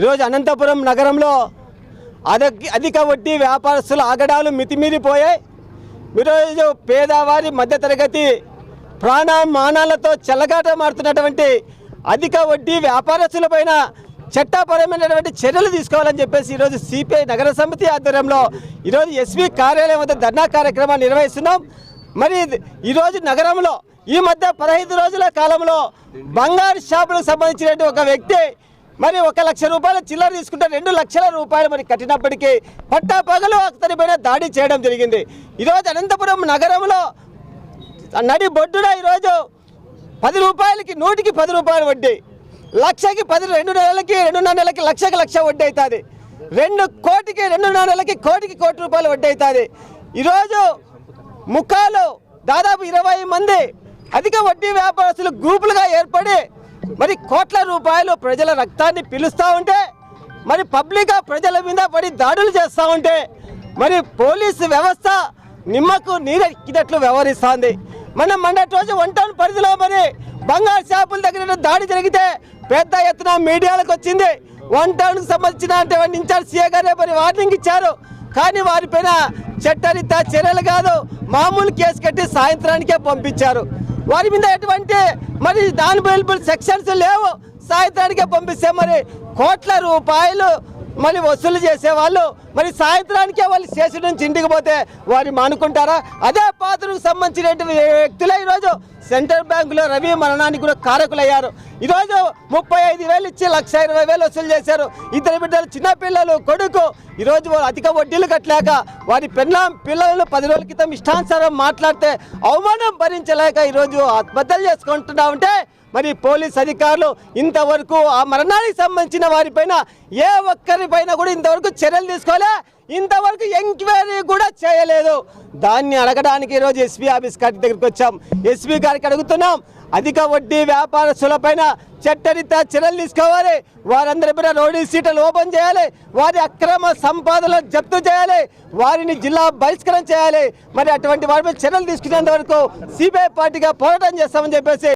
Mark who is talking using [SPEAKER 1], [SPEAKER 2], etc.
[SPEAKER 1] ఈరోజు అనంతపురం నగరంలో అధిక అధిక వడ్డీ వ్యాపారస్తుల ఆగడాలు మితిమీరిపోయాయి. ఈరోజు పేదవారి మధ్యతరగతి ప్రాణ మానాలతో మారుతున్నటువంటి అధిక వడ్డీ వ్యాపారస్తులపైన చట్టపరమైనటువంటి చర్యలు తీసుకోవాలని చెప్పేసి ఈరోజు సిపిఐ నగర సమితి ఆధ్వర్యంలో ఈరోజు ఎస్వి కార్యాలయం వద్ద ధర్నా కార్యక్రమాన్ని నిర్వహిస్తున్నాం. మరి ఈరోజు నగరంలో ఈ మధ్య పదహైదు రోజుల కాలంలో బంగారు షాపులకు సంబంధించినటువంటి ఒక వ్యక్తి మరి ఒక లక్ష రూపాయల చిల్లర తీసుకుంటే రెండు లక్షల రూపాయలు మరి కట్టినప్పటికీ పట్టా పగలు అతనిపైన దాడి చేయడం జరిగింది. ఈరోజు అనంతపురం నగరంలో నడి బొడ్డున ఈరోజు పది రూపాయలకి నూటికి పది రూపాయలు వడ్డీ. లక్షకి పది రెండు నెలలకి రెండున్నర నెలలకి లక్షకి లక్ష వడ్డీ అవుతుంది. రెండు కోటికి రెండున్నర నెలలకి కోటికి కోటి రూపాయలు వడ్డీ అవుతుంది. ఈరోజు ముఖాలు దాదాపు ఇరవై మంది అధిక వడ్డీ వ్యాపారస్తులు గ్రూపులుగా ఏర్పడి మరి కోట్ల రూపాయలు ప్రజల రక్తాన్ని పిలుస్తూ ఉంటే మరి పబ్లిక్గా ప్రజల మీద పడి దాడులు చేస్తూ ఉంటే మరి పోలీసు వ్యవస్థ నిమ్మకు నీరెక్కినట్లు వ్యవహరిస్తుంది. మనం మొన్నటి రోజు వన్ టౌన్ పరిధిలో మరి బంగారు షాపుల దగ్గర దాడి జరిగితే పెద్ద ఎత్తున మీడియాలకు వచ్చింది. వన్ టౌన్కి సంబంధించిన ఇన్ఛార్జ్ సీఏ గారే మరి వార్నింగ్ ఇచ్చారు. కానీ వారిపైన చట్టరీత చర్యలు కాదు మామూలు కేసు కట్టి సాయంత్రానికే పంపించారు. వారి మీద ఎటువంటి మరి దాని సెక్షన్స్ లేవు. సాయంత్రానికే పంపిస్తే మరి కోట్ల రూపాయలు మరి వసూలు చేసే వాళ్ళు మరి సాయంత్రానికే వాళ్ళు స్టేషన్ నుంచి ఇంటికి పోతే వారి మానుకుంటారా? అదే పాత్రకు సంబంధించినటువంటి వ్యక్తులే ఈరోజు సెంట్రల్ బ్యాంకులో రవి మరణానికి కూడా కారకులయ్యారు. ఈరోజు ముప్పై ఐదు వేలు ఇచ్చి లక్ష ఇరవై వేలు వసూలు చేశారు. ఇద్దరు బిడ్డలు చిన్నపిల్లలు కొడుకు. ఈరోజు అధిక వడ్డీలు కట్టలేక వారి పిల్ల పిల్లలు పది రోజుల క్రితం ఇష్టానుసారం మాట్లాడితే అవమానం భరించలేక ఈరోజు ఆత్మహత్యలు చేసుకుంటున్నా ఉంటే మరి పోలీస్ అధికారులు ఇంతవరకు ఆ మరణానికి సంబంధించిన వారిపైన ఏ ఒక్కరిపైన కూడా ఇంతవరకు చర్యలు తీసుకోలే. ఇంతవరకు ఎంక్వైరీ కూడా చేయలేదు. దాన్ని అడగడానికి ఈరోజు ఎస్పీ ఆఫీస్ గారి దగ్గరికి వచ్చాం. ఎస్పీ గారికి అడుగుతున్నాం అధిక వడ్డీ వ్యాపారస్తులపైన చట్టరీత్యా చర్యలు తీసుకోవాలి. వారందరి పైన రోడ్డు సీట్లు ఓపెన్ చేయాలి. వారి అక్రమ సంపాదనలు జప్తు చేయాలి. వారిని జిల్లా బహిష్కరణ చేయాలి. మరి అటువంటి వారిపై చర్యలు తీసుకునేంత వరకు సిబిఐ పార్టీగా పోరాటం చేస్తామని చెప్పేసి